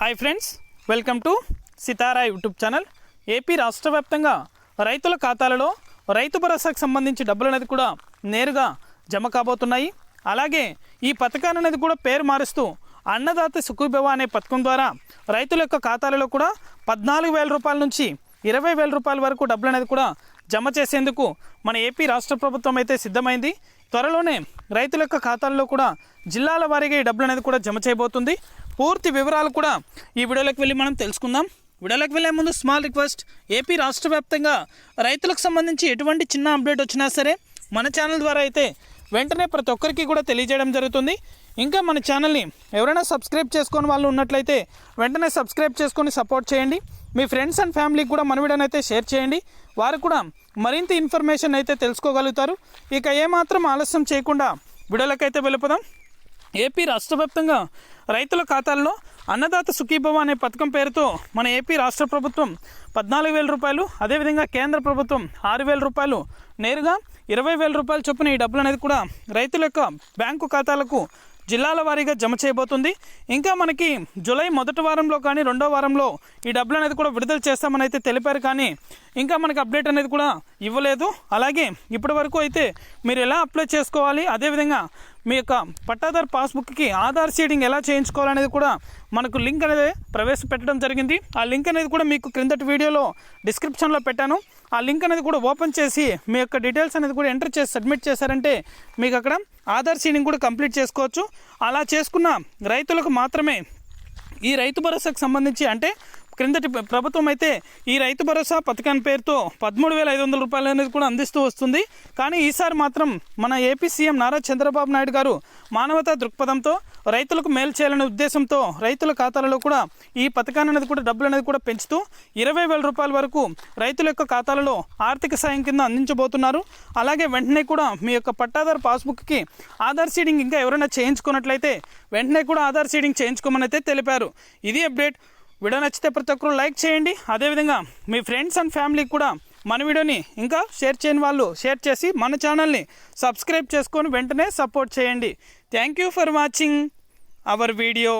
Hi friends welcome to Sitara YouTube channel AP రాష్ట్ర వ్యాప్తంగా రైతుల ఖాతాలలో రైతు భరోసాకు సంబంధించి డబ్బులు అనేది కూడా నేరుగా జమ కాబోతున్నాయి. అలాగే ఈ పథకాన్ని అనేది కూడా పేరు మారుస్తూ అన్నదాత సుఖీభవ అనే పథకం ద్వారా రైతుల యొక్క ఖాతాలలో కూడా పద్నాలుగు వేల రూపాయల నుంచి ఇరవై వేల రూపాయల వరకు డబ్బులు అనేది కూడా జమ చేసేందుకు మన ఏపీ రాష్ట్ర ప్రభుత్వం అయితే సిద్ధమైంది. త్వరలోనే రైతుల యొక్క ఖాతాల్లో కూడా జిల్లాల వారీగా ఈ డబ్బులు అనేది కూడా జమ చేయబోతుంది. పూర్తి వివరాలు కూడా ఈ వీడియోలోకి వెళ్ళి మనం తెలుసుకుందాం. వీడియోలోకి వెళ్ళే ముందు స్మాల్ రిక్వెస్ట్ ఏపీ రాష్ట్ర వ్యాప్తంగా రైతులకు సంబంధించి ఎటువంటి చిన్న అప్డేట్ వచ్చినా సరే మన ఛానల్ ద్వారా అయితే వెంటనే ప్రతి ఒక్కరికి కూడా తెలియజేయడం జరుగుతుంది. ఇంకా మన ఛానల్ని ఎవరైనా సబ్స్క్రైబ్ చేసుకొని వాళ్ళు ఉన్నట్లయితే వెంటనే సబ్స్క్రైబ్ చేసుకొని సపోర్ట్ చేయండి. మీ ఫ్రెండ్స్ అండ్ ఫ్యామిలీకి కూడా మన వీడియోని అయితే షేర్ చేయండి. వారు కూడా మరింత ఇన్ఫర్మేషన్ అయితే తెలుసుకోగలుగుతారు. ఇక ఏమాత్రం ఆలస్యం చేయకుండా వీడియోలకైతే వెళ్ళిపోదాం. ఏపీ రాష్ట్ర వ్యాప్తంగా రైతుల ఖాతాల్లో అన్నదాత సుఖీభవ అనే పథకం పేరుతో మన ఏపీ రాష్ట్ర ప్రభుత్వం పద్నాలుగు వేల రూపాయలు అదేవిధంగా కేంద్ర ప్రభుత్వం ఆరు వేల రూపాయలు నేరుగా ఇరవై వేల రూపాయలు చొప్పున ఈ డబ్బులు అనేది కూడా రైతుల యొక్క బ్యాంకు ఖాతాలకు జిల్లాల వారీగా జమ చేయబోతుంది. ఇంకా మనకి జూలై మొదటి వారంలో కానీ రెండో వారంలో ఈ డబ్బులు అనేది కూడా విడుదల చేస్తామని అయితే తెలిపారు కానీ ఇంకా మనకి అప్డేట్ అనేది కూడా ఇవ్వలేదు. అలాగే ఇప్పటి వరకు అయితే మీరు ఎలా అప్లై చేసుకోవాలి? అదేవిధంగా మీ యొక్క పట్టాదారు పాస్బుక్కి ఆధార్ సీడింగ్ ఎలా చేయించుకోవాలనేది కూడా మనకు లింక్ అనేది ప్రవేశపెట్టడం జరిగింది. ఆ లింక్ అనేది కూడా మీకు క్రిందటి వీడియోలో డిస్క్రిప్షన్లో పెట్టాను. ఆ లింక్ అనేది కూడా ఓపెన్ చేసి మీ యొక్క డీటెయిల్స్ అనేది కూడా ఎంటర్ చేసి సబ్మిట్ చేశారంటే మీకు అక్కడ ఆధార్ సీడింగ్ కూడా కంప్లీట్ చేసుకోవచ్చు. అలా చేసుకున్న రైతులకు మాత్రమే ఈ రైతు భరోసాకు సంబంధించి అంటే క్రిందటి ప్రభుత్వం అయితే ఈ రైతు భరోసా పథకాన్ని పేరుతో పదమూడు వేల ఐదు వందల రూపాయలు అనేది కూడా అందిస్తూ వస్తుంది. కానీ ఈసారి మాత్రం మన ఏపీ సీఎం నారా చంద్రబాబు నాయుడు గారు మానవతా దృక్పథంతో రైతులకు మేలు చేయాలనే ఉద్దేశంతో రైతుల ఖాతాలలో కూడా ఈ పథకాన్ని అనేది కూడా డబ్బులు అనేది కూడా పెంచుతూ ఇరవై వేల రూపాయల వరకు రైతుల యొక్క ఖాతాలలో ఆర్థిక సాయం కింద అందించబోతున్నారు. అలాగే వెంటనే కూడా మీ యొక్క పట్టాదారు పాస్బుక్కి ఆధార్ సీడింగ్ ఇంకా ఎవరైనా చేయించుకున్నట్లయితే వెంటనే కూడా ఆధార్ సీడింగ్ చేయించుకోమని అయితే తెలిపారు. ఇది అప్డేట్ వీడియో నచ్చితే ప్రతి ఒక్కరు లైక్ చేయండి. అదేవిధంగా మీ ఫ్రెండ్స్ అండ్ ఫ్యామిలీకి కూడా మన వీడియోని ఇంకా షేర్ చేయని వాళ్ళు షేర్ చేసి మన ఛానల్ని సబ్స్క్రైబ్ చేసుకొని వెంటనే సపోర్ట్ చేయండి. Thank you for watching our video